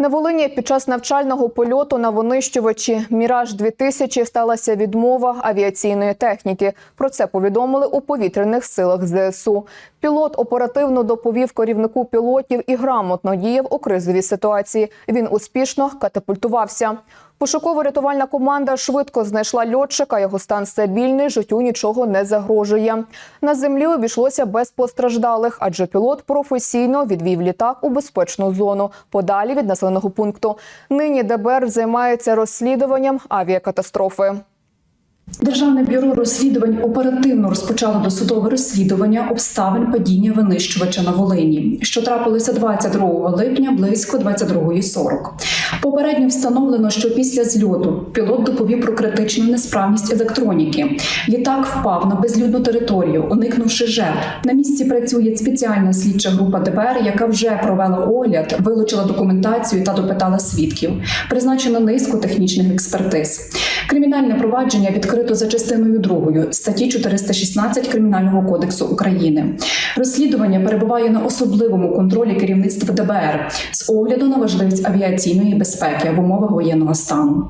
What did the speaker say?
На Волині під час навчального польоту на винищувачі Міраж 2000 сталася відмова авіаційної техніки. Про це повідомили у повітряних силах ЗСУ. Пілот оперативно доповів керівнику пілотів і грамотно діяв у кризовій ситуації. Він успішно катапультувався. Пошуково-рятувальна команда швидко знайшла льотчика. Його стан стабільний, життю нічого не загрожує. На землі обійшлося без постраждалих, адже пілот професійно відвів літак у безпечну зону подалі від населеного пункту. Нині ДБР займається розслідуванням авіакатастрофи. Державне бюро розслідувань оперативно розпочало досудове розслідування обставин падіння винищувача на Волині, що трапилося 22 липня близько 22.40. Попередньо встановлено, що після зльоту пілот доповів про критичну несправність електроніки. Літак впав на безлюдну територію, уникнувши жертв. На місці працює спеціальна слідча група ДБР, яка вже провела огляд, вилучила документацію та допитала свідків. Призначено низку технічних експертиз. Кримінальне провадження відкрито за частиною 2 статті 416 Кримінального кодексу України. Розслідування перебуває на особливому контролі керівництва ДБР з огляду на важливість авіаційної безпеки в умовах воєнного стану.